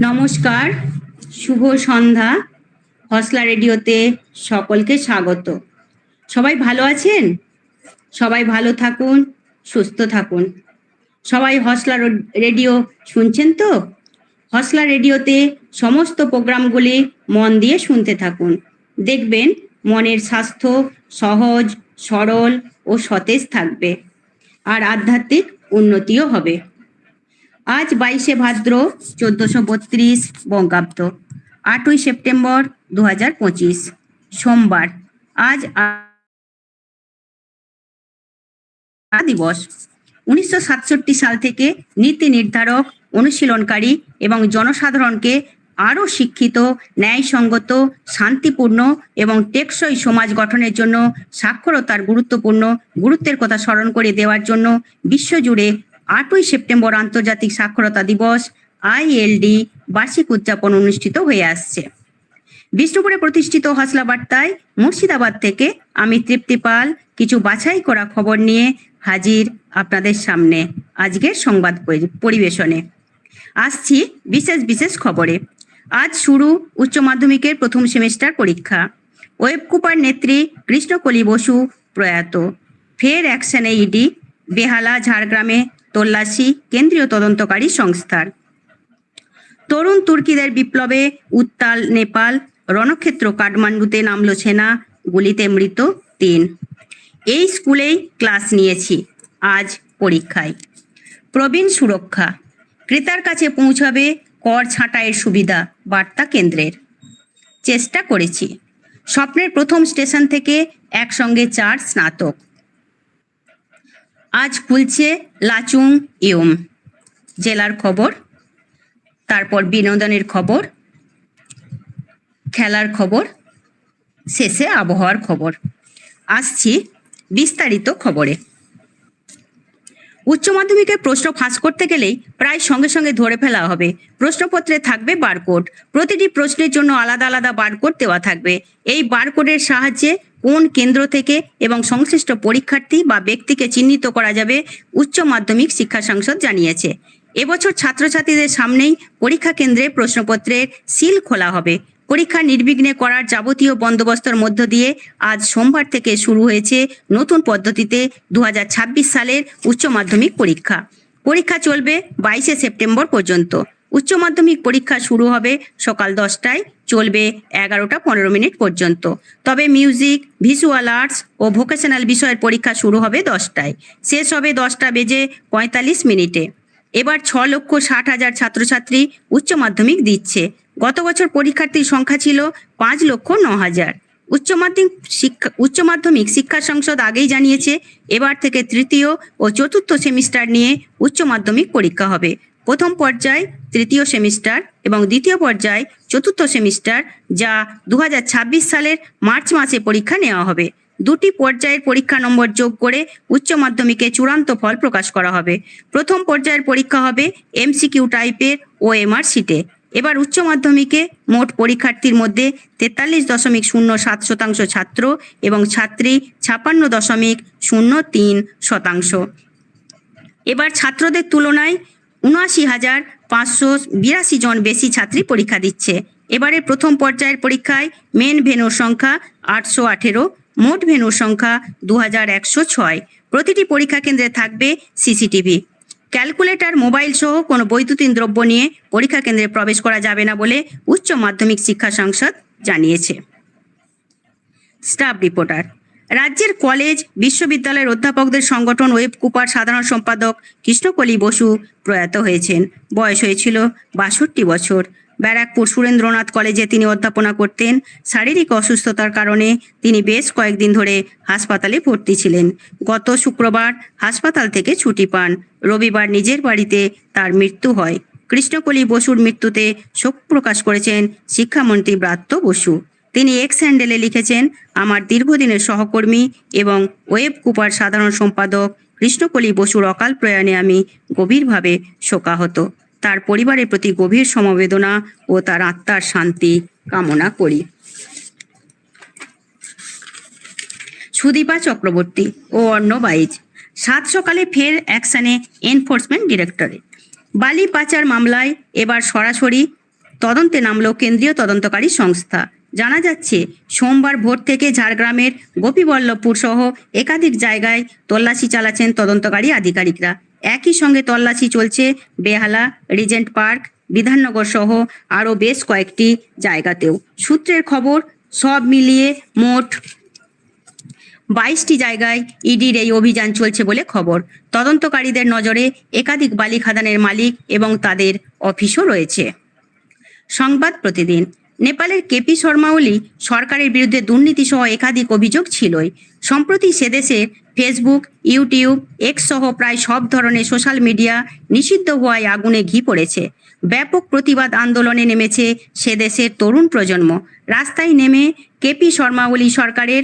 নমস্কার, শুভ সন্ধ্যা। হসলা রেডিওতে সকলকে স্বাগত। সবাই ভালো আছেন? সবাই ভালো থাকুন, সুস্থ থাকুন। সবাই হসলা রেডিও শুনছেন তো? হসলা রেডিওতে সমস্ত প্রোগ্রামগুলি মন দিয়ে শুনতে থাকুন। দেখবেন মনের স্বাস্থ্য সহজ, সরল ও সতেজ থাকবে। আর আধ্যাত্মিক উন্নতিও হবে। আজ বাইশে ভাদ্র চোদ্দশো বত্রিশ বঙ্গাব্দ, আটই সেপ্টেম্বর দু হাজার পঁচিশ, সোমবার। আজ দিবস। উনিশশো সাতষট্টি সাল থেকে নীতি নির্ধারক, অনুশীলনকারী এবং জনসাধারণকে আরও শিক্ষিত, ন্যায়সঙ্গত, শান্তিপূর্ণ এবং টেকসই সমাজ গঠনের জন্য সাক্ষরতার গুরুত্বপূর্ণ গুরুত্বের কথা স্মরণ করে দেওয়ার জন্য বিশ্বজুড়ে আটই সেপ্টেম্বর আন্তর্জাতিক সাক্ষরতা দিবস আইএলডি বার্ষিক উদযাপন অনুষ্ঠিত হয়ে আসছে। বিষ্ণুপুরে প্রতিষ্ঠিত হাসলা বার্তায় মুর্শিদাবাদ থেকে আমি তৃপ্তি পাল, কিছু বাছাই করা খবর নিয়ে হাজির আপনাদের সামনে আজকের সংবাদ পরি- পরিবেশনে। আসছি বিশেষ বিশেষ খবরে। আজ শুরু উচ্চ মাধ্যমিকের প্রথম সেমিস্টার পরীক্ষা। ওয়েব কুপার নেত্রী কৃষ্ণকলি বসু প্রয়াত। ফের অ্যাকশনে ইডি, বেহালা, ঝাড়গ্রামে তল্লাশি কেন্দ্রীয় তদন্তকারী সংস্থার। তরুণ তুর্কিদের বিপ্লবে উত্তাল নেপাল, রণক্ষেত্র কাঠমান্ডুতে নামলো সেনা, গুলিতে মৃত তিন। এই স্কুলেই ক্লাস নিয়েছি, আজ পরীক্ষায়। প্রবীণ সুরক্ষা, ক্রেতার কাছে পৌঁছাবে কর ছাঁটাইয়ের সুবিধা, বার্তা কেন্দ্রের। চেষ্টা করেছি, স্বপ্নের প্রথম স্টেশন থেকে একসঙ্গে চার স্নাতক। আজ খুলছে লাচুং ইয়ম। জেলার খবর, তারপর বিনোদনের খবর, খেলার খবর, শেষে আবহাওয়ার খবর। আসছি বিস্তারিত খবরে। উচ্চ মাধ্যমিকের প্রশ্ন ফাঁস করতে গেলেই প্রায় সঙ্গে সঙ্গে ধরে ফেলা হবে। প্রশ্নপত্রে থাকবে বারকোড। প্রতিটি প্রশ্নের জন্য আলাদা আলাদা বারকোড দেওয়া থাকবে। এই বারকোডের সাহায্যে কোন কেন্দ্র থেকে এবং সংশ্লিষ্ট পরীক্ষার্থী বা ব্যক্তিকে চিহ্নিত করা যাবে, উচ্চ মাধ্যমিক শিক্ষা সংসদ জানিয়েছে। এবছর ছাত্রছাত্রীদের সামনেই পরীক্ষা কেন্দ্রে প্রশ্নপত্রের সিল খোলা হবে। পরীক্ষা নির্বিঘ্নে করার যাবতীয় বন্দোবস্তর মধ্য দিয়ে আজ সোমবার থেকে শুরু হয়েছে নতুন পদ্ধতিতে দু হাজার ছাব্বিশ সালের উচ্চ মাধ্যমিক পরীক্ষা। পরীক্ষা চলবে বাইশে সেপ্টেম্বর পর্যন্ত। উচ্চ মাধ্যমিক পরীক্ষা শুরু হবে সকাল দশটায়, চলবে এগারোটা পনেরো মিনিট পর্যন্ত। তবে মিউজিক, ভিজুয়াল আর্টস ও ভোকেশনাল বিষয়ের পরীক্ষা শুরু হবে দশটায়। শেষ হবে দশটা বেজে পঁয়তাল্লিশ মিনিটে। এবার ছ লক্ষ ষাট হাজার ছাত্রছাত্রী উচ্চ মাধ্যমিক দিচ্ছে। গত বছর পরীক্ষার্থীর সংখ্যা ছিল পাঁচ লক্ষ ন হাজার। উচ্চ মাধ্যমিক শিক্ষা, উচ্চ মাধ্যমিক শিক্ষা সংসদ আগেই জানিয়েছে, এবার থেকে তৃতীয় ও চতুর্থ সেমিস্টার নিয়ে উচ্চ মাধ্যমিক পরীক্ষা হবে। প্রথম পর্যায় তৃতীয় সেমিস্টার এবং দ্বিতীয় পর্যায় চতুর্থ সেমিস্টার, যা দু হাজার ছাব্বিশ সালের মার্চ মাসে পরীক্ষা নেওয়া হবে। দুটি পর্যায়ের পরীক্ষা নম্বর যোগ করে উচ্চ মাধ্যমিকে চূড়ান্ত ফল প্রকাশ করা হবে। প্রথম পর্যায়ের পরীক্ষা হবে এমসিকিউ টাইপের ও এমআর সিটে এবার উচ্চ মাধ্যমিকে মোট পরীক্ষার্থীর মধ্যে তেতাল্লিশ দশমিক শূন্য সাত শতাংশ ছাত্র এবং ছাত্রী ছাপান্ন দশমিক শূন্য তিন শতাংশ। এবার ছাত্রদের তুলনায় উনআশি হাজার পাঁচশো বিরাশি জন বেশি ছাত্রী পরীক্ষা দিচ্ছে। এবারে প্রথম পর্যায়ের পরীক্ষায় মেন ভেনুর সংখ্যা আটশো আঠেরো, মোট ভেনুর সংখ্যা দু হাজার একশো ছয়। প্রতিটি পরীক্ষা কেন্দ্রে থাকবে সিসিটিভি। ক্যালকুলেটর, মোবাইল সহ কোনো বৈদ্যুতিন দ্রব্য নিয়ে পরীক্ষা কেন্দ্রে প্রবেশ করা যাবে না বলে উচ্চ মাধ্যমিক শিক্ষা সংসদ জানিয়েছে। স্টাফ রিপোর্টার রাজ্যের কলেজ, বিশ্ববিদ্যালয়ের অধ্যাপকদের সংগঠন ওয়েব কুপার সাধারণ সম্পাদক কৃষ্ণকলি বসু প্রয়াত হয়েছেন। বয়স হয়েছিল বাষট্টি বছর। ব্যারাকপুর সুরেন্দ্রনাথ কলেজে তিনি অধ্যাপনা করতেন। শারীরিক অসুস্থতার কারণে তিনি বেশ কয়েকদিন ধরে হাসপাতালে ভর্তি ছিলেন। গত শুক্রবার হাসপাতাল থেকে ছুটি পান। রবিবার নিজের বাড়িতে তার মৃত্যু হয়। কৃষ্ণকলি বসুর মৃত্যুতে শোক প্রকাশ করেছেন শিক্ষামন্ত্রী ব্রাত্য বসু। তিনি এক্স হ্যান্ডেলে লিখেছেন, আমার দীর্ঘদিনের সহকর্মী এবং ওয়েব কুপার সাধারণ সম্পাদক কৃষ্ণকলি বসুর অকাল প্রয়াণে আমি গভীরভাবে শোকাহত। তার পরিবারের প্রতি গভীর সমবেদনা ও তার আত্মার শান্তি কামনা করি। সুদীপা চক্রবর্তী ও অর্ণব আইজ সাত সকালে ফের অ্যাকশনে এনফোর্সমেন্ট ডিরেক্টরেট। বালি পাচার মামলায় এবার সরাসরি তদন্তে নামলো কেন্দ্রীয় তদন্তকারী সংস্থা। জানা যাচ্ছে, সোমবার ভোর থেকে ঝাড়গ্রামের গোপীবল্লভপুর সহ একাধিক জায়গায় তল্লাশি চালাচ্ছেন তদন্তকারী আধিকারিকরা। একই সঙ্গে তল্লাশি চলছে বেহালা, রিজেন্ট পার্ক, বিধাননগর সহ আরও বেশ কয়েকটি জায়গাতেও। সূত্রের খবর, সব মিলিয়ে মোট বাইশটি জায়গায় ইডির এই অভিযান চলছে বলে খবর। তদন্তকারীদের নজরে একাধিক বালি খাদানের মালিক এবং তাদের অফিসও রয়েছে। সংবাদ প্রতিদিন। নেপালের কেপি শর্মা ওলি সরকারের বিরুদ্ধে দুর্নীতি সহ একাধিক অভিযোগ ছিলই। সম্প্রতি সেদেশে ফেসবুক ইউটিউব এক্স সহ প্রায় সব ধরনের সোশ্যাল মিডিয়া নিষিদ্ধ হওয়ায় আগুনে ঘি পড়েছে। ব্যাপক প্রতিবাদ আন্দোলনে নেমেছে সে দেশের তরুণ প্রজন্ম। রাস্তায় নেমে কেপি শর্মা ওলি সরকারের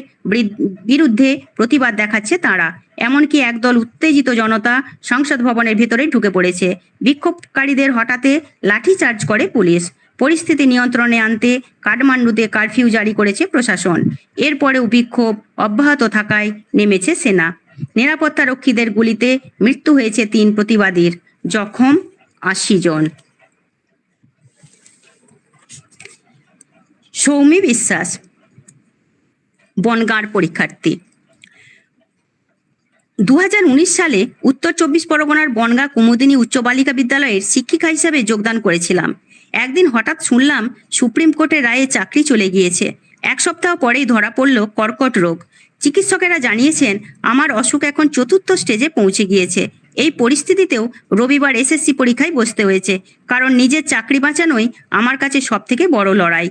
বিরুদ্ধে প্রতিবাদ দেখাচ্ছে তারা। এমনকি একদল উত্তেজিত জনতা সংসদ ভবনের ভিতরে ঢুকে পড়েছে। বিক্ষোভকারীদের হঠাতে লাঠিচার্জ করে পুলিশ। পরিস্থিতি নিয়ন্ত্রণে আনতে কাঠমান্ডুতে কারফিউ জারি করেছে প্রশাসন। এরপরেও বিক্ষোভ অব্যাহত থাকায় নেমেছে সেনা। নিরাপত্তা রক্ষীদের গুলিতে মৃত্যু হয়েছে তিন প্রতিবাদীর, জখম আশি জন। সৌমি বিশ্বাস, বনগাঁর পরীক্ষার্থী। দু হাজার উনিশ সালে উত্তর চব্বিশ পরগনার বনগাঁ কুমুদিনী উচ্চ বালিকা বিদ্যালয়ের শিক্ষিকা হিসেবে যোগদান করেছিলাম। একদিন হঠাৎ শুনলাম সুপ্রিম কোর্টের রায়ে চাকরি চলে গিয়েছে। এক সপ্তাহ পরেই ধরা পড়ল কর্কট রোগ। চিকিৎসকেরা জানিয়েছেন, আমার অসুখ এখন চতুর্থ স্টেজে পৌঁছে গিয়েছে। এই পরিস্থিতিতেও রবিবার এসএসসি পরীক্ষায় বসতে হয়েছে, কারণ নিজের চাকরি বাঁচানোই আমার কাছে সবথেকে বড় লড়াই।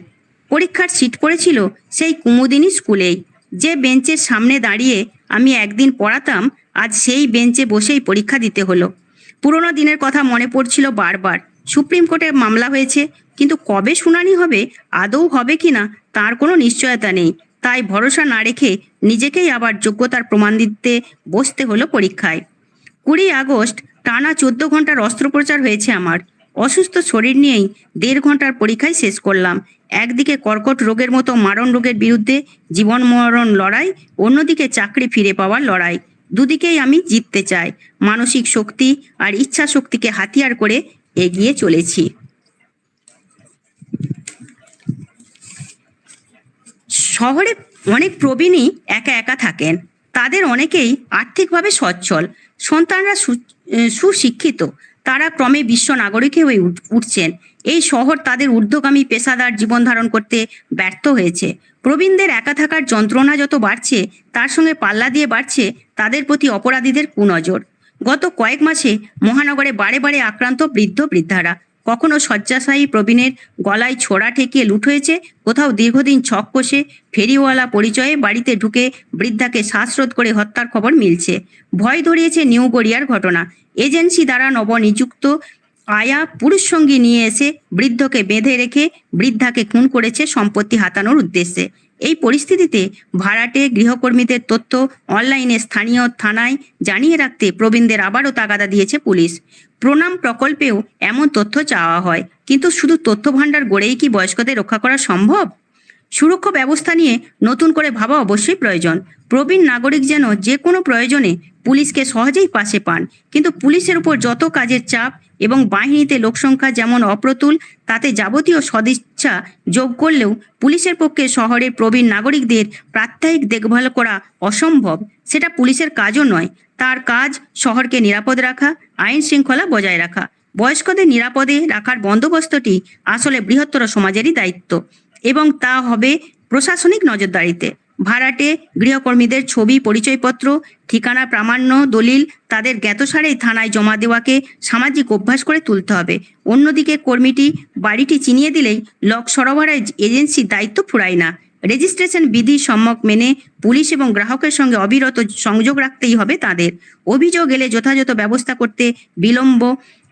পরীক্ষার সিট পড়েছিল সেই কুমুদিনী স্কুলেই। যে বেঞ্চের সামনে দাঁড়িয়ে আমি একদিন পড়াতাম, আজ সেই বেঞ্চে বসেই পরীক্ষা দিতে হলো। পুরোনো দিনের কথা মনে পড়ছিল বারবার। সুপ্রিম কোর্টে মামলা হয়েছে। কিন্তু কবে শুনানি হবে, আদৌ হবে কিনা তার কোনো নিশ্চয়তা নেই। তাই ভরসা না রেখে নিজেকেই আবার যোগ্যতার প্রমাণ দিতে বসতে হলো পরীক্ষায়। কুড়ি আগস্ট, টানা চোদ্দ ঘণ্টার অস্ত্রোপচার হয়েছে আমার। অসুস্থ শরীর নিয়েই দেড় ঘণ্টার পরীক্ষায় শেষ করলাম। একদিকে কর্কট রোগের মতো মারণ রোগের বিরুদ্ধে জীবন মরণ লড়াই, অন্যদিকে চাকরি ফিরে পাওয়ার লড়াই। দুদিকেই আমি জিততে চাই। মানসিক শক্তি আর ইচ্ছা শক্তিকে হাতিয়ার করে এগিয়ে চলেছি। শহরে অনেক প্রবীণই একা একা থাকেন। তাদের অনেকেই আর্থিকভাবে সচ্ছল। সন্তানরা সুশিক্ষিত। তারা ক্রমে বিশ্ব নাগরিক হয়ে উঠছেন। এই শহর তাদের ঊর্ধ্বগামী পেশাদার জীবন ধারণ করতে ব্যর্থ হয়েছে। প্রবীণদের একা থাকার যন্ত্রণা যত বাড়ছে, তার সঙ্গে পাল্লা দিয়ে বাড়ছে তাদের প্রতি অপরাধীদের কুনজর। গত কয়েক মাসে মহানগরে বারে বারে আক্রান্ত বৃদ্ধ বৃদ্ধারা। কখনো শয্যাশায়ী প্রবীণের গলায় ছোড়া ঠেকিয়ে লুট হয়েছে, কোথাও দীর্ঘদিন ছক কষে ফেরিওয়ালা পরিচয়ে বাড়িতে ঢুকে বৃদ্ধাকে শ্বাসরোধ করে হত্যার খবর মিলছে। ভয় ধরিয়েছে নিউ গড়িয়ার ঘটনা। এজেন্সি দ্বারা নবনিযুক্ত আয়া পুরুষ সঙ্গী নিয়ে এসে বৃদ্ধকে বেঁধে রেখে বৃদ্ধাকে খুন করেছে সম্পত্তি হাতানোর উদ্দেশ্যে। এই পরিস্থিতিতে ভাড়াটে গৃহকর্মীদের তথ্য অনলাইনে স্থানীয় থানায় জানিয়ে রাখতে প্রবীণদের আবারও তাগাদা দিয়েছে পুলিশ। প্রণাম প্রকল্পেও এমন তথ্য চাওয়া হয়, কিন্তু শুধু তথ্য ভাণ্ডার গড়েই কি বয়স্কদের রক্ষা করা সম্ভব? সুরক্ষা ব্যবস্থা নিয়ে নতুন করে ভাবা অবশ্যই প্রয়োজন। প্রবীণ নাগরিক যেন যে কোনো প্রয়োজনে পুলিশকে সহজেই পাশে পান। কিন্তু পুলিশের উপর যত কাজের চাপ এবং বাহিনীতে লোকসংখ্যা যেমন অপ্রতুল, তাতে যাবতীয় সদিচ্ছা যোগ করলেও পুলিশের পক্ষে শহরের প্রবীণ নাগরিকদের প্রাত্যহিক দেখভাল করা অসম্ভব। সেটা পুলিশের কাজও নয়, তার কাজ শহরকে নিরাপদ রাখা, আইন শৃঙ্খলা বজায় রাখা। বয়স্কদের নিরাপদে রাখার বন্দোবস্তটি আসলে বৃহত্তর সমাজেরই দায়িত্ব। এবং তা হবে প্রশাসনিক নজরদারিতে। ভাড়াটে গৃহকর্মীদের ছবি, পরিচয়পত্র, ঠিকানা, প্রামাণ্য, দলিল তাদের জ্ঞাতসারেই থানায় জমা দেওয়াকে সামাজিক অভ্যাস করে তুলতে হবে। অন্যদিকে কর্মীটি বাড়িটি চিনিয়ে দিলেই লক সরবরাহ এজেন্সি দায়িত্ব ফুরায় না। রেজিস্ট্রেশন বিধি সম্যক মেনে পুলিশ এবং গ্রাহকের সঙ্গে অবিরত সংযোগ রাখতেই হবে তাদের। অভিযোগ এলে যথাযথ ব্যবস্থা করতে বিলম্ব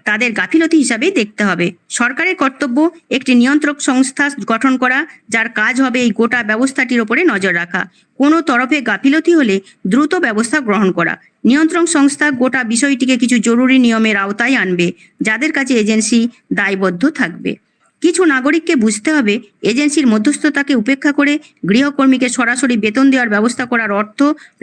তাদের গাফিলতি হিসাবেই দেখতে হবে। সরকারের কর্তব্য একটি নিয়ন্ত্রক সংস্থা গঠন করা, যার কাজ হবে এই গোটা ব্যবস্থাটির ওপরে নজর রাখা। কোনো তরফে গাফিলতি হলে দ্রুত ব্যবস্থা গ্রহণ করা। নিয়ন্ত্রণ সংস্থা গোটা বিষয়টিকে কিছু জরুরি নিয়মের আওতায় আনবে, যাদের কাছে এজেন্সি দায়বদ্ধ থাকবে। কিছু নাগরিককে বুঝতে হবে, এজেন্সির মধ্যস্থতাকে উপেক্ষা করে গৃহকর্মীকে সরাসরি বেতন দেওয়ার ব্যবস্থা করার অর্থ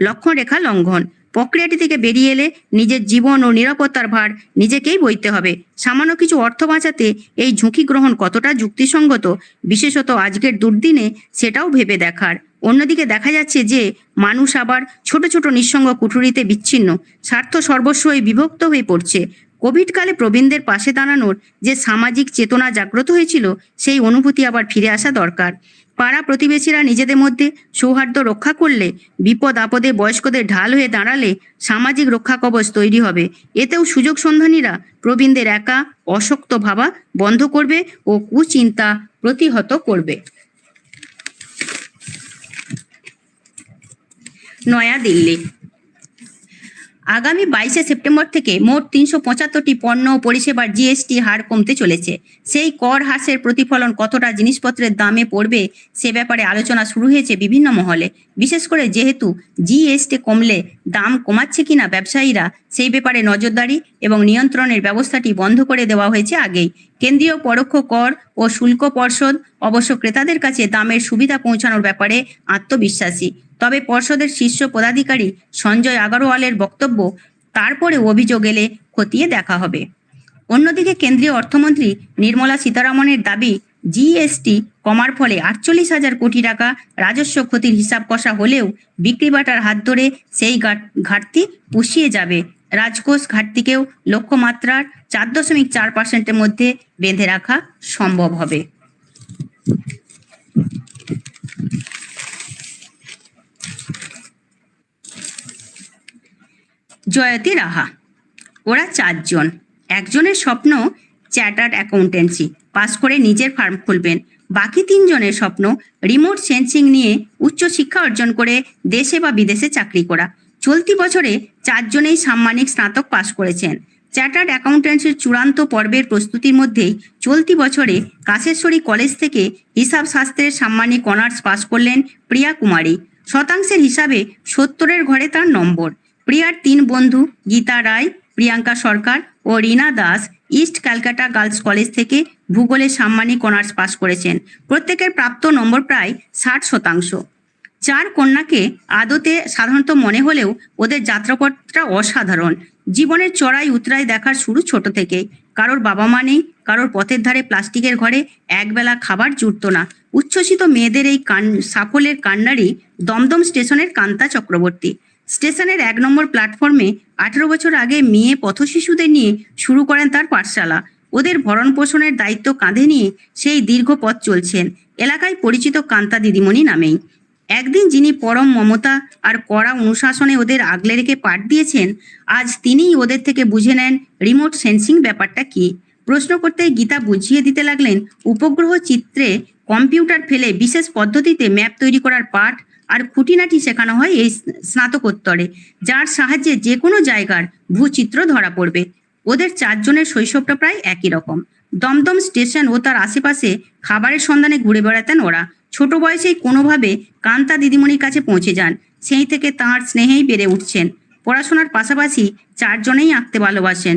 লক্ষ্যরেখা লঙ্ঘন। প্রক্রিয়াটি থেকে বেরিয়ে এলে নিজের জীবন ও নিরাপত্তার ভার নিজেকেই বইতে হবে। সামান্য কিছু অর্থ বাঁচাতে এই ঝুঁকি গ্রহণ কতটা যুক্তিসঙ্গত, বিশেষত আজকের দুর্দিনে, সেটাও ভেবে দেখার। অন্যদিকে দেখা যাচ্ছে যে, মানুষ আবার ছোট ছোট নিঃসঙ্গ কুঠুরিতে বিচ্ছিন্ন, স্বার্থ সর্বস্বই বিভক্ত হয়ে পড়ছে। কোভিডকালে প্রবীণদের পাশে দাঁড়ানোর যে সামাজিক চেতনা জাগ্রত হয়েছিল, সেই অনুভূতি আবার ফিরে আসা দরকার। পাড়া প্রতিবেশীরা নিজেদের মধ্যে সৌহার্দ্য রক্ষা করলে, বিপদ আপদে বয়স্কদের ঢাল হয়ে দাঁড়ালে সামাজিক রক্ষা কবচ তৈরি হবে। এতেও সুযোগ সন্ধানীরা প্রবীণদের একা অশক্ত ভাবা বন্ধ করবে ও কুচিন্তা প্রতিহত করবে। নয়াদিল্লি আগামী বাইশে সেপ্টেম্বর থেকে মোট তিনশো পঁচাত্তরটি পণ্য ও পরিষেবার জিএসটি হার কমতে চলেছে। সেই কর হ্রাসের প্রতিফলন কতটা জিনিসপত্রের দামে পড়বে সে ব্যাপারে আলোচনা শুরু হয়েছে বিভিন্ন মহলে। বিশেষ করে যেহেতু জিএসটি কমলে দাম কমাচ্ছে কিনা ব্যবসায়ীরা সেই ব্যাপারে নজরদারি এবং নিয়ন্ত্রণের ব্যবস্থাটি বন্ধ করে দেওয়া হয়েছে আগেই। কেন্দ্রীয় পরোক্ষ কর ও শুল্ক পর্ষদ অবশ্য ক্রেতাদের কাছে দামের সুবিধা পৌঁছানোর ব্যাপারে আত্মবিশ্বাসী। তবে পর্ষদের শীর্ষ পদাধিকারী সঞ্জয় আগরওয়ালের বক্তব্য তারপরে অভিযোগ এলে খতিয়ে দেখা হবে। অন্যদিকে কেন্দ্রীয় অর্থমন্ত্রী নির্মলা সীতারামনের দাবি, জিএসটি কমার ফলে আটচল্লিশ হাজার কোটি টাকা রাজস্ব ক্ষতির হিসাব কষা হলেও বিক্রিবাটার হাত ধরে সেই ঘাট- ঘাটতি পুষিয়ে যাবে। রাজকোষ ঘাটতিকেও লক্ষ্যমাত্রার চার দশমিক চার পার্সেন্টের মধ্যে বেঁধে রাখা সম্ভব হবে। জয়তী রাহা, ওরা চারজন। একজনের স্বপ্ন চ্যাটার্ড অ্যাকাউন্টেন্সি, পাস করে নিজের ফার্ম খুলবেন। বাকি তিনজনের স্বপ্ন রিমোট সেন্সিং নিয়ে উচ্চশিক্ষা অর্জন করে দেশে বা বিদেশে চাকরি করা। চলতি বছরে চারজনেই সাম্মানিক স্নাতক পাশ করেছেন। চ্যাটার্ড অ্যাকাউন্টেন্সির চূড়ান্ত পর্বের প্রস্তুতির মধ্যেই চলতি বছরে কাশেশ্বরী কলেজ থেকে হিসাব শাস্ত্রের সাম্মানিক অনার্স পাশ করলেন প্রিয়া কুমারী। শতাংশের হিসাবে সত্তরের ঘরে তার নম্বর। প্রিয়ার তিন বন্ধু গীতা রায়, প্রিয়াঙ্কা সরকার ও Rina Das east Calcutta girls college থেকে ভূগোলে সাম্মানিক অনার্স পাশ করেছেন। প্রত্যেকের প্রাপ্ত নম্বর প্রায় ষাট শতাংশ। চার কন্যাকে আদতে সাধারণত মনে হলেও ওদের যাত্রাপথটা অসাধারণ। জীবনের চড়াই উতরাই দেখার শুরু ছোট থেকে কারোর বাবা মা নেই, কারোর পথের ধারে প্লাস্টিকের ঘরে একবেলা খাবার জুটত না। উচ্ছ্বসিত মেয়েদের এই কান, সাফল্যের কান্নারি দমদম স্টেশনের কান্তা চক্রবর্তী। স্টেশনের এক নম্বর প্ল্যাটফর্মে আঠেরো বছর আগে মেয়ে পথশিশুদের নিয়ে শুরু করেন তার পাঠশালা। ওদের ভরণ পোষণের দায়িত্ব কাঁধে নিয়ে সেই দীর্ঘ পথ চলছেন। এলাকায় পরিচিত কান্তা দিদিমণি নামেই। একদিন যিনি পরম মমতা আর কড়া অনুশাসনে ওদের আগলে রেখে পাঠ দিয়েছেন, আজ তিনিই ওদের থেকে বুঝে নেন রিমোট সেন্সিং ব্যাপারটা কি। প্রশ্ন করতে গীতা বুঝিয়ে দিতে লাগলেন, উপগ্রহ চিত্রে কম্পিউটার ফেলে বিশেষ পদ্ধতিতে ম্যাপ তৈরি করার পাঠ আর খুঁটিনাটি শেখানো হয় এই স্নাতকোত্তরে, যার সাহায্যে যে কোনো জায়গার ভূচিত্র ধরা পড়বে। ওদের চারজনের শৈশবটা প্রায় একই রকম। দমদম স্টেশন ও তার আশেপাশে খাবারের সন্ধানে ঘুরে বেড়াতেন ওরা। ছোট বয়সেই কোনোভাবে কান্তা দিদিমণির কাছে পৌঁছে যান। সেই থেকে তাঁর স্নেহেই বেড়ে উঠছেন। পড়াশোনার পাশাপাশি চারজনেই আঁকতে ভালোবাসেন।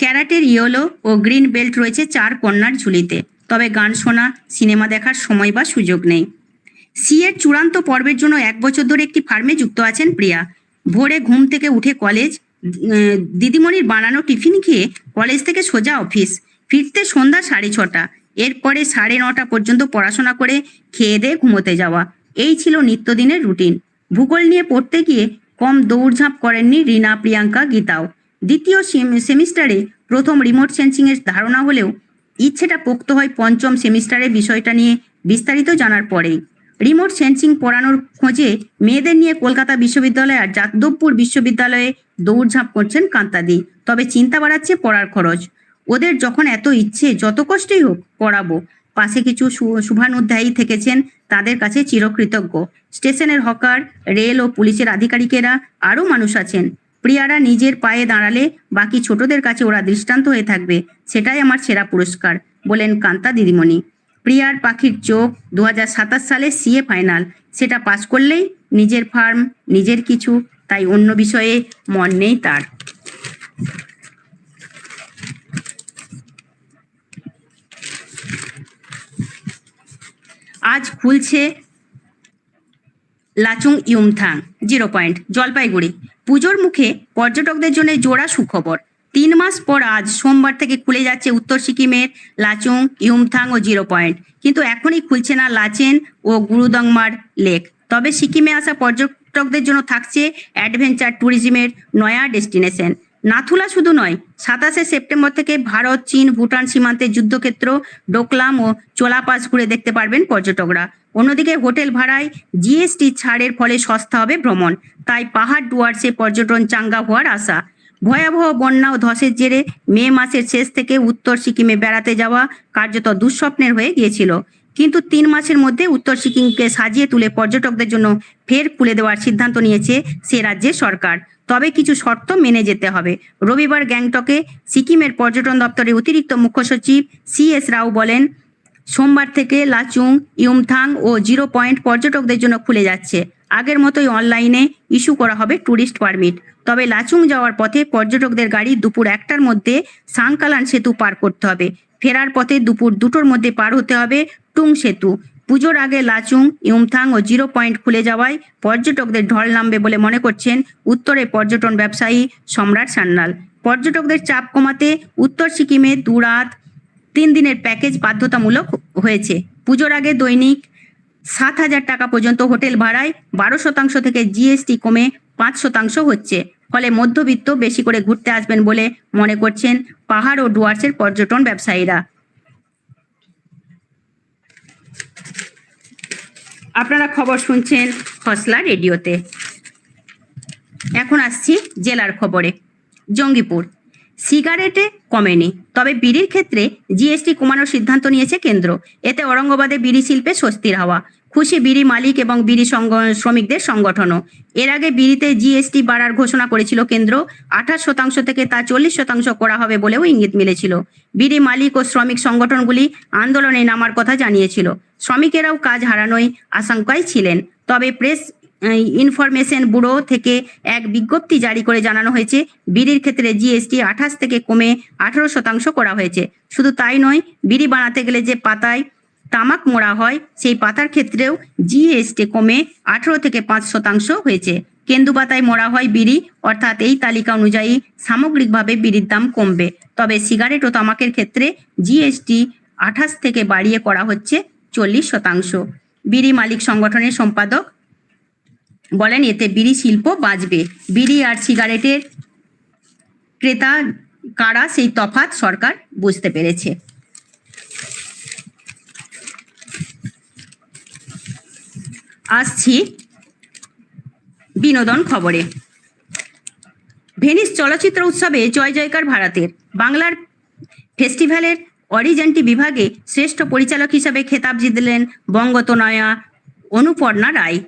ক্যারাটের ইয়েলো ও গ্রিন বেল্ট রয়েছে চার কন্যার ঝুলিতে। তবে গান শোনা, সিনেমা দেখার সময় বা সুযোগ নেই। সি এর চূড়ান্ত পর্বের জন্য এক বছর ধরে একটি ফার্মে যুক্ত আছেন প্রিয়া। ভোরে ঘুম থেকে উঠে কলেজ দিদিমণির বানানো টিফিন খেয়ে কলেজ থেকে সোজা অফিস। ফিরতে সন্ধ্যা সাড়ে ছটা। এরপরে সাড়ে নটা পর্যন্ত পড়াশোনা করে খেয়ে দিয়ে ঘুমোতে যাওয়া। এই ছিল নিত্যদিনের রুটিন। ভূগোল নিয়ে পড়তে গিয়ে কম দৌড়ঝাঁপ করেননি রিনা, প্রিয়াঙ্কা, গীতাও। দ্বিতীয় সেমিস্টারে প্রথম রিমোট সেন্সিং এর ধারণা হলেও ইচ্ছেটা পোক্ত হয় পঞ্চম সেমিস্টারে বিষয়টা নিয়ে বিস্তারিত জানার পরেই। রিমোট সেন্সিং পড়ানোর খোঁজে মেয়েদের নিয়ে কলকাতা বিশ্ববিদ্যালয় আর যাদবপুর বিশ্ববিদ্যালয়ে দৌড়ঝাঁপ করছেন কান্তাদি। তবে চিন্তা বাড়াচ্ছে পড়ার খরচ। ওদের যখন এত ইচ্ছে, যত কষ্টই হোক পড়াবো পাশে কিছু শুভানুধ্যায়ী থেকেছেন, তাদের কাছে চিরকৃতজ্ঞ। স্টেশনের হকার, রেল ও পুলিশের আধিকারিকেরা, আরও মানুষ আছেন। প্রিয়ারা নিজের পায়ে দাঁড়ালে বাকি ছোটদের কাছে ওরা দৃষ্টান্ত হয়ে থাকবে, সেটাই আমার সেরা পুরস্কার, বলেন কান্তা দিদিমণি। প্রিয়ার পাখির চোখ দু হাজার সাতাশ সালে সিএ ফাইনাল। সেটা পাস করলেই নিজের ফার্ম, নিজের কিছু, তাই অন্য বিষয়ে মন নেই তার। আজ খুলছে লাচুং ইউমথাং জিরো পয়েন্ট জলপাইগুড়ি। পুজোর মুখে পর্যটকদের জন্য জোড়া সুখবর। তিন মাস পর আজ সোমবার থেকে খুলে যাচ্ছে উত্তর সিকিমের লাচুং, ইউমথাং ও জিরো পয়েন্ট কিন্তু এখনই খুলছে না লাচেন ও গুরুদংমার লেক। তবে সিকিমে আসা পর্যটকদের জন্য থাকছে অ্যাডভেঞ্চার ট্যুরিজমের নয়া ডেস্টিনেশন নাথুলা শুধু নয়, সাতাশে সেপ্টেম্বর থেকে ভারত, চীন, ভুটান সীমান্তে যুদ্ধক্ষেত্র, ডোকলাম ও চোলাপাস ঘুরে দেখতে পারবেন পর্যটকরা। অন্যদিকে হোটেল ভাড়ায় জিএসটি ছাড়ের ফলে সস্তা হবে ভ্রমণ। তাই পাহাড় ডুয়ার্সে পর্যটন চাঙ্গা হওয়ার আশা। ভয়াবহ বন্যা ও ধসের জেরে মে মাসের শেষ থেকে উত্তর সিকিমে বেড়াতে যাওয়া কার্যত দুঃস্বপ্নের হয়ে গিয়েছিল। কিন্তু তিন মাসের মধ্যে উত্তর সিকিমকে সাজিয়ে তুলে পর্যটকদের জন্য ফের খুলে দেওয়ার সিদ্ধান্ত নিয়েছে সে রাজ্যের সরকার। তবে কিছু শর্ত মেনে যেতে হবে। রবিবার গ্যাংটকে সিকিমের পর্যটন দপ্তরের অতিরিক্ত মুখ্য সচিব সি এস রাও বলেন, সোমবার থেকে লাচুং, ইউমথাং ও জিরো পয়েন্ট পর্যটকদের জন্য খুলে যাচ্ছে। আগের মতোই অনলাইনে ইস্যু করা হবে ট্যুরিস্ট পারমিট। তবে লাচুং যাওয়ার পথে পর্যটকদের গাড়ি দুপুর একটার মধ্যে সাংকালান সেতু পার করতে হবে। ফেরার পথে দুপুর দুটোর মধ্যে পার হতে হবে টুং সেতু। পুজোর আগে লাচুং, ইউমথাং ও জিরো পয়েন্ট খুলে যাওয়ায় পর্যটকদের ঢল নামবে বলে মনে করছেন উত্তরে পর্যটন ব্যবসায়ী সম্রাট সান্যাল। পর্যটকদের চাপ কমাতে উত্তর সিকিমে দু রাত তিন দিনের প্যাকেজ বাধ্যতামূলক হয়েছে। পুজোর আগে দৈনিক সাত হাজার টাকা পর্যন্ত হোটেল ভাড়ায় বারো শতাংশ থেকে জিএসটি কমে পাঁচ শতাংশ হচ্ছে। ফলে মধ্যবিত্ত বেশি করে ঘুরতে আসবেন বলে মনে করছেন পাহাড় ও ডুয়ার্সের পর্যটন ব্যবসায়ীরা। আপনারা খবর শুনছেন খসলা রেডিওতে। এখন আসছি জেলার খবরে। জঙ্গিপুর, সিগারেটে কমেনি, তবে বিড়ির ক্ষেত্রে জিএসটি কমানোর সিদ্ধান্ত নিয়েছে কেন্দ্র। এতে ঔরঙ্গাবাদে বিড়ি শিল্পে স্বস্তির হাওয়া। খুশি বিড়ি মালিক এবং বিড়ি শ্রমিকদের সংগঠনও। এর আগে বিড়িতে জিএসটি বাড়ার ঘোষণা করেছিল কেন্দ্র। আঠাশ শতাংশ থেকে তা চল্লিশ শতাংশ করা হবে বলেও ইঙ্গিত মিলেছিল। বিড়ি মালিক ও শ্রমিক সংগঠনগুলি আন্দোলনে নামার কথা জানিয়েছিল। শ্রমিকেরাও কাজ হারানোয় আশঙ্কায় ছিলেন। তবে প্রেস ইনফরমেশন ব্যুরো থেকে এক বিজ্ঞপ্তি জারি করে জানানো হয়েছে, বিড়ির ক্ষেত্রে জিএসটি আঠাশ থেকে কমে আঠারো শতাংশ করা হয়েছে। শুধু তাই নয়, বিড়ি বানাতে গেলে যে পাতায় তামাক মোড়া হয়, সেই পাতার ক্ষেত্রেও জিএসটি কমে আঠারো থেকে পাঁচ শতাংশ হয়েছে। কেন্দু পাতায় মোড়া হয় বিড়ি, অর্থাৎ এই তালিকা অনুযায়ী সামগ্রিকভাবে বিড়ির দাম কমবে। তবে সিগারেট ও তামাকের ক্ষেত্রে জিএসটি আঠাশ থেকে বাড়িয়ে করা হচ্ছে চল্লিশ শতাংশ। বিড়ি মালিক সংগঠনের সম্পাদক বলেন, এতে বিড়ি শিল্প বাঁচবে। বিড়ি আর সিগারেটের ক্রেতা কারা, সেই তফাৎ সরকার বুঝতে পেরেছে। আসছি বিনোদন খবরে। ভেনিস চলচ্চিত্র উৎসবে জয় জয়কার ভারতের। বাংলার ফেস্টিভ্যালের অরিজেন্টি বিভাগে শ্রেষ্ঠ পরিচালক হিসাবে খেতাব জিতলেন বঙ্গতনয়া Anuparna Roy.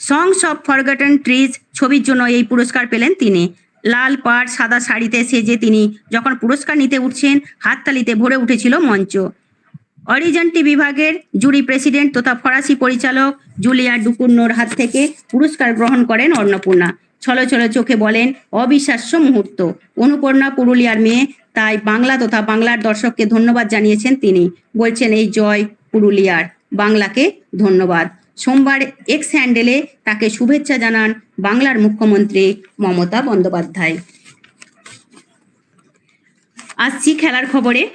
Songs of forgotten trees ছবির জন্য এই পুরস্কার পেলেন তিনি। লাল পাড় সাদা শাড়িতে সেজে তিনি যখন পুরস্কার নিতে উঠছেন, হাততালিতে ভরে উঠেছিল মঞ্চ। অরিজেন্টি বিভাগের জুরি প্রেসিডেন্ট তথা ফরাসি পরিচালক জুলিয়া ডুকুর্নোর হাত থেকে পুরস্কার গ্রহণ করেন অন্নপূর্ণা। ছলো ছলো চোখে বলেন, অবিশ্বাস্য মুহূর্ত। অনুপর্ণা পুরুলিয়ার মেয়ে তাই বাংলা তথা বাংলার দর্শককে ধন্যবাদ জানিয়েছেন তিনি। বলছেন, এই জয় পুরুলিয়ার। বাংলাকে ধন্যবাদ। সোমবার এক্স হ্যান্ডেলে তাকে শুভেচ্ছা জানান বাংলার মুখ্যমন্ত্রী মমতা বন্দ্যোপাধ্যায়। আসছি খেলার খবরে।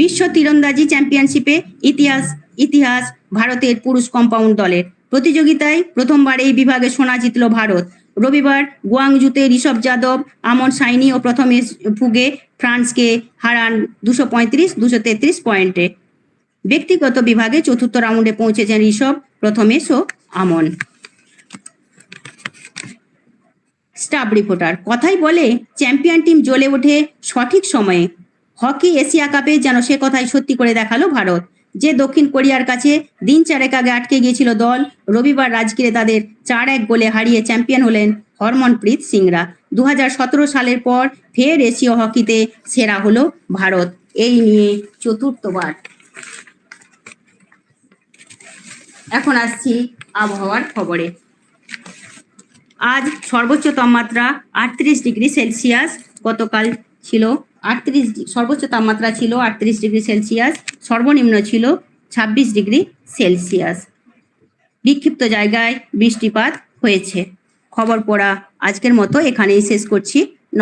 বিশ্ব তীরন্দাজি চ্যাম্পিয়নশিপে ইতিহাস ইতিহাস ভারতের পুরুষ কম্পাউন্ড দলের প্রতিযোগিতায় প্রথমবার এই বিভাগে সোনা জিতল ভারত। রবিবার গুয়াংজুতে ঋষভ যাদব, আমন সাইনি ও প্রথমে ফুগে ফ্রান্সকে হারান দুশো পঁয়ত্রিশ, দুশো তেত্রিশ পয়েন্টে। ব্যক্তিগত বিভাগে চতুর্থ রাউন্ডে পৌঁছেছেন ঋষভ, প্রথমে সো আমন। স্টাফ রিপোর্টার, কথাই বলে, চ্যাম্পিয়ন টিম জ্বলে ওঠে সঠিক সময়ে। হকি এশিয়া কাপে যেন সে কথাই সত্যি করে দেখাল ভারত। যে দক্ষিণ কোরিয়ার কাছে দিন চারেক আগে আটকে গিয়েছিল দল, রবিবার রাজগিরে তাদের চার এক গোলে হারিয়ে চ্যাম্পিয়ন হলেন হরমনপ্রীত সিংরা। দু হাজার সতেরো সালের পর ফের এশীয় হকিতে সেরা হলো ভারত। এই নিয়ে চতুর্থবার। এখন আসছি আবহাওয়ার খবরে। আজ সর্বোচ্চ তাপমাত্রা আটত্রিশ ডিগ্রি সেলসিয়াস গতকাল ছিল আটত্রিশ সর্বোচ্চ তাপমাত্রা ছিল আটত্রিশ ডিগ্রি সেলসিয়াস, সর্বনিম্ন ছিল ছাব্বিশ ডিগ্রি সেলসিয়াস। বিক্ষিপ্ত জায়গায় বৃষ্টিপাত হয়েছে। খবর পড়া আজকের মতো এখানেই শেষ করছি।